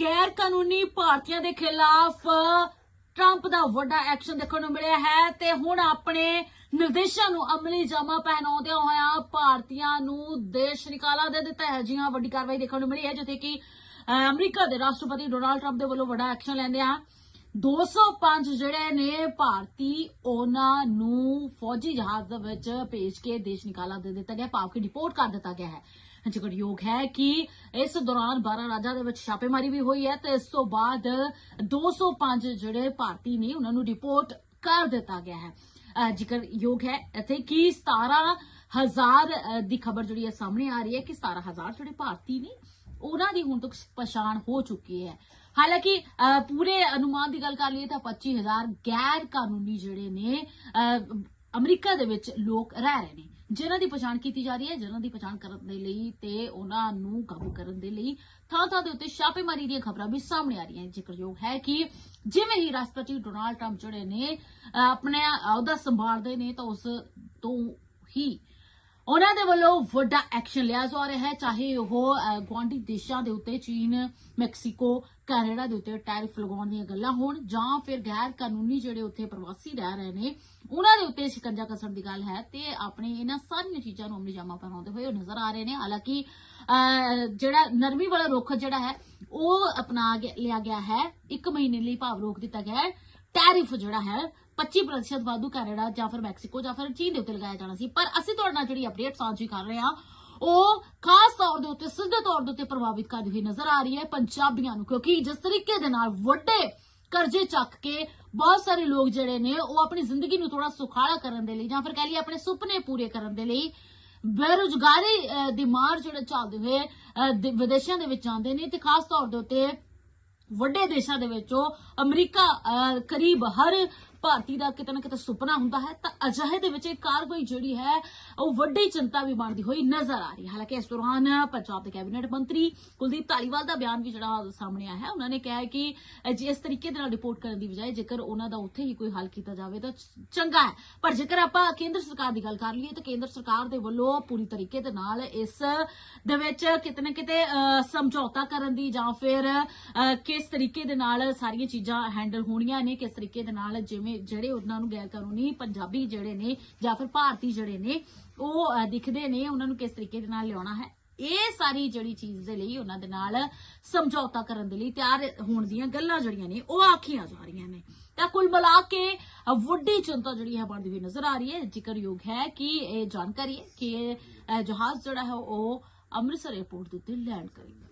ਗੈਰ ਕਾਨੂੰਨੀ ਭਾਰਤੀਆਂ ਦੇ ਖਿਲਾਫ ਟਰੰਪ ਦਾ ਵੱਡਾ ਐਕਸ਼ਨ ਦੇਖਣ ਨੂੰ ਮਿਲਿਆ ਹੈ ਤੇ ਹੁਣ ਆਪਣੇ ਨਿਰਦੇਸ਼ਾਂ ਨੂੰ ਅਮਲੀ ਜਾਮਾ ਪਹਿਨਾਉਂਦਿਆਂ ਹੋਇਆ ਭਾਰਤੀਆਂ ਨੂੰ ਦੇਸ਼ ਨਿਕਾਲਾ ਦੇ ਦਿੱਤਾ ਹੈ। ਜੀ ਹਾਂ, ਵੱਡੀ ਕਾਰਵਾਈ ਦੇਖਣ ਨੂੰ ਮਿਲੀ ਹੈ, ਜਿੱਥੇ ਕਿ ਅਮਰੀਕਾ ਦੇ ਰਾਸ਼ਟਰਪਤੀ ਡੋਨਾਲਡ ਟਰੰਪ ਦੇ ਵੱਲੋਂ ਵੱਡਾ ਐਕਸ਼ਨ ਲੈਂਦੇ ਆ। 205 ਜਿਹੜੇ ਨੇ ਭਾਰਤੀ, ਉਹਨਾਂ ਨੂੰ ਫੌਜੀ ਜਹਾਜ਼ ਦੇ ਵਿੱਚ ਭੇਜ ਕੇ ਦੇਸ਼ ਨਿਕਾਲਾ ਦੇ ਦਿੱਤਾ ਗਿਆ। ਭਾਵ ਕਿ ਡਿਪੋਰਟ ਕਰ ਦਿੱਤਾ ਗਿਆ ਹੈ। ਜ਼ਿਕਰਯੋਗ ਹੈ ਕਿ ਇਸ ਦੌਰਾਨ 12 ਰਾਜਾਂ ਦੇ ਵਿੱਚ ਛਾਪੇਮਾਰੀ ਵੀ ਹੋਈ ਹੈ ਤੇ ਇਸ ਤੋਂ ਬਾਅਦ 205 ਜਿਹੜੇ ਭਾਰਤੀ ਨੇ ਉਹਨਾਂ ਨੂੰ ਰਿਪੋਰਟ ਕਰ ਦਿੱਤਾ ਗਿਆ ਹੈ। ਜ਼ਿਕਰਯੋਗ ਹੈ ਇੱਥੇ ਕਿ 17000 ਹਜ਼ਾਰ ਦੀ ਖਬਰ ਜਿਹੜੀ ਹੈ ਸਾਹਮਣੇ ਆ ਰਹੀ ਹੈ ਕਿ 17000 ਜਿਹੜੇ ਭਾਰਤੀ ਨੇ, ਉਹਨਾਂ ਦੀ ਹੁਣ ਤੱਕ ਪਛਾਣ ਹੋ ਚੁੱਕੀ ਹੈ। ਹਾਲਾਂਕਿ ਪੂਰੇ ਅਨੁਮਾਨ ਦੀ ਗੱਲ ਕਰ ਲਈਏ ਤਾਂ 25000 ਗੈਰ ਕਾਨੂੰਨੀ ਜਿਹੜੇ ਨੇ ਅਮਰੀਕਾ ਦੇ ਵਿੱਚ ਲੋਕ ਰਹਿ ਰਹੇ ਨੇ ਜਿਨ੍ਹਾਂ ਦੀ ਪਛਾਣ ਕੀਤੀ ਜਾ ਰਹੀ ਹੈ ਜਿਨ੍ਹਾਂ ਦੀ ਪਛਾਣ ਕਰਨ ਦੇ ਲਈ ਤੇ ਉਹਨਾਂ ਨੂੰ ਕਾਬੂ ਕਰਨ ਦੇ ਲਈ ਥਾਂ ਥਾਂ ਦੇ ਉੱਤੇ ਛਾਪੇਮਾਰੀ ਦੀਆਂ ਖਬਰਾਂ ਵੀ ਸਾਹਮਣੇ ਆ ਰਹੀਆਂ ਜ਼ਿਕਰਯੋਗ ਹੈ ਕਿ ਜਿਵੇਂ ਹੀ ਰਾਸ਼ਟਰਪਤੀ ਡੋਨਾਲਡ ਟਰੰਪ ਜਿਹੜੇ ਨੇ ਅਹ, ਆਪਣੇ ਅਹੁਦਾ ਸੰਭਾਲਦੇ ਨੇ ਤਾਂ ਉਸ ਤੋਂ ਹੀ ਉਹਨਾਂ ਦੇ ਵੱਲੋਂ ਵੱਡਾ ਐਕਸ਼ਨ ਲਿਆ ਜਾ ਰਿਹਾ ਹੈ ਚਾਹੇ ਉਹ ਅਹ, ਗੁਆਂਢੀ ਦੇਸ਼ਾਂ ਦੇ ਉੱਤੇ ਚੀਨ ਮੈਕਸੀਕੋ ਕੈਨੇਡਾ ਦੇ ਉੱਤੇ ਟੈਰਿਫ ਲਗਾਉਣ ਦੀਆਂ ਗੱਲਾਂ ਹੋਣ ਜਾਂ ਫਿਰ ਗੈਰ ਕਾਨੂੰਨੀ ਜਿਹੜੇ ਉੱਥੇ ਪ੍ਰਵਾਸੀ ਰਹਿ ਰਹੇ ਨੇ ਉਹਨਾਂ ਦੇ ਉੱਤੇ ਸ਼ਿਕੰਜਾ ਕਸਣ ਦੀ ਗੱਲ ਹੈ ਤੇ ਆਪਣੇ ਇਹਨਾਂ ਸਾਰੀਆਂ ਚੀਜ਼ਾਂ ਨੂੰ ਅਮਲੀ ਜਾਮਾ ਪਹਿਨਾਉਂਦੇ ਹੋਏ ਉਹ ਨਜ਼ਰ ਆ ਰਹੇ ਨੇ। ਹਾਲਾਂਕਿ ਜਿਹੜਾ ਨਰਮੀ ਵਾਲਾ ਰੁੱਖ ਜਿਹੜਾ ਹੈ ਉਹ ਅਪਣਾ ਲਿਆ ਗਿਆ ਹੈ। ਇੱਕ ਮਹੀਨੇ ਲਈ ਭਾਵ ਰੋਕ ਦਿੱਤਾ ਗਿਆ ਹੈ। ਟੈਰਿਫ ਜਿਹੜਾ ਹੈ 25% ਵਾਧੂ ਕੈਨੇਡਾ ਜਾਂ ਫਿਰ ਮੈਕਸੀਕੋ ਜਾਂ ਫਿਰ ਚੀਨ ਦੇ ਉੱਤੇ ਲਗਾਇਆ ਜਾਣਾ ਸੀ। ਪਰ ਅਸੀਂ ਤੁਹਾਡੇ ਨਾਲ ਜਿਹੜੀ ਅਪਡੇਟ ਸਾਂਝੀ ਕਰ ਰਹੇ ਹਾਂ, ਉਹ ਖਾਸ ਤੌਰ ਦੇ ਉੱਤੇ, ਸਿੱਧੇ ਤੌਰ ਦੇ ਉੱਤੇ ਪ੍ਰਭਾਵਿਤ ਕਰਦੀ ਹੋਈ ਨਜ਼ਰ ਆ ਰਹੀ ਹੈ ਪੰਜਾਬੀਆਂ ਨੂੰ, ਕਿਉਂਕਿ ਜਿਸ ਤਰੀਕੇ ਦੇ ਨਾਲ ਵੱਡੇ ਕਰਜ਼ੇ ਚੱਕ ਕੇ ਬਹੁਤ ਸਾਰੇ ਲੋਕ ਜਿਹੜੇ ਨੇ, ਉਹ ਆਪਣੀ ਜ਼ਿੰਦਗੀ ਨੂੰ ਥੋੜਾ ਸੁਖਾਲਾ ਕਰਨ ਦੇ ਲਈ ਜਾਂ ਫਿਰ ਕਹਿ ਲਈਏ ਆਪਣੇ ਸੁਪਨੇ ਪੂਰੇ ਕਰਨ ਦੇ ਲਈ ਬੇਰੁਜ਼ਗਾਰੀ ਦੀ ਮਾਰ ਜਿਹੜੇ ਚੱਲਦੇ ਹੋਏ ਵਿਦੇਸ਼ਾਂ ਦੇ ਵਿੱਚ ਜਾਂਦੇ ਨੇ ਤੇ ਖਾਸ ਤੌਰ ਦੇ ਉੱਤੇ ਵੱਡੇ ਦੇਸ਼ਾਂ ਦੇ ਵਿੱਚੋਂ ਅਮਰੀਕਾ ਅਹ, ਕਰੀਬ ਹਰ ਭਾਰਤੀ ਦਾ ਕਿਤੇ ਨਾ ਕਿਤੇ ਸੁਪਨਾ ਹੁੰਦਾ ਹੈ, ਤਾਂ ਅਜਿਹੇ ਦੇ ਵਿੱਚ ਇਹ ਕਾਰਵਾਈ ਜਿਹੜੀ ਹੈ, ਉਹ ਵੱਡੀ ਚਿੰਤਾ ਵੀ ਬਣਦੀ ਹੋਈ ਨਜ਼ਰ ਆ ਰਹੀ ਹੈ। ਹਾਲਾਂਕਿ ਇਸ ਦੌਰਾਨ ਪੰਜਾਬ ਦੇ ਕੈਬਨਿਟ ਮੰਤਰੀ ਕੁਲਦੀਪ ਧਾਲੀਵਾਲ ਦਾ ਬਿਆਨ ਵੀ ਜਿਹੜਾ ਸਾਹਮਣੇ ਆਇਆ ਹੈ। ਉਹਨਾਂ ਨੇ ਕਿਹਾ ਹੈ ਕਿ ਜਿਸ ਤਰੀਕੇ ਦੇ ਨਾਲ ਰਿਪੋਰਟ ਕਰਨ ਦੀ ਬਜਾਏ ਜੇਕਰ ਉਹਨਾਂ ਦਾ ਉੱਥੇ ਹੀ ਕੋਈ ਹੱਲ ਕੀਤਾ ਜਾਵੇ, ਤਾਂ ਚੰਗਾ ਹੈ। ਪਰ ਜੇਕਰ ਆਪਾਂ ਕੇਂਦਰ ਸਰਕਾਰ ਦੀ ਗੱਲ ਕਰ ਲਈਏ, ਤਾਂ ਕੇਂਦਰ ਸਰਕਾਰ ਦੇ ਵੱਲੋਂ ਪੂਰੀ ਤਰੀਕੇ ਦੇ ਨਾਲ ਇਸ ਦੇ ਵਿੱਚ ਕਿਤੇ ਨਾ ਕਿਤੇ ਸਮਝੌਤਾ ਕਰਨ ਦੀ ਜਾਂ ਫਿਰ ਕਿਸ ਤਰੀਕੇ ਦੇ ਨਾਲ ਸਾਰੀਆਂ ਚੀਜ਼ਾਂ ਹੈਂਡਲ ਹੋਣੀਆਂ ਨੇ, ਕਿਸ ਤਰੀਕੇ ਦੇ ਨਾਲ ਜਿਵੇਂ ਜਿਹੜੇ ਉਹਨਾਂ ਨੂੰ ਗੈਰ ਕਾਨੂੰਨੀ ਪੰਜਾਬੀ ਜਿਹੜੇ ਨੇ ਜਾਂ ਫਿਰ ਭਾਰਤੀ ਜਿਹੜੇ ਨੇ, ਉਹ ਦਿਖਦੇ ਨੇ, ਉਹਨਾਂ ਨੂੰ ਕਿਸ ਤਰੀਕੇ ਦੇ ਨਾਲ ਲਿਆਉਣਾ ਹੈ। ਇਹ ਸਾਰੀ ਜਿਹੜੀ ਚੀਜ਼ ਦੇ ਲਈ ਉਹਨਾਂ ਦੇ ਨਾਲ ਸਮਝੌਤਾ ਕਰਨ ਦੇ ਲਈ ਤਿਆਰ ਹੋਣ ਦੀਆਂ ਗੱਲਾਂ ਜਿਹੜੀਆਂ ਨੇ, ਉਹ ਆਖੀਆਂ ਜਾ ਰਹੀਆਂ ਨੇ। ਤਾਂ ਕੁੱਲ ਮਿਲਾ ਕੇ ਵੱਡੀ ਚਿੰਤਾ ਜਿਹੜੀ ਹੈ ਬਣਦੀ ਹੋਈ ਨਜ਼ਰ ਆ ਰਹੀ ਹੈ। ਜ਼ਿਕਰਯੋਗ ਹੈ ਕਿ ਇਹ ਜਾਣਕਾਰੀ ਹੈ ਕਿ ਇਹ ਜਹਾਜ਼ ਜਿਹੜਾ ਹੈ ਉਹ ਅੰਮ੍ਰਿਤਸਰ 에ਅਰਪੋਰਟ ਦੇ ਉੱਤੇ ਲੈਂਡ ਕਰੇਗਾ।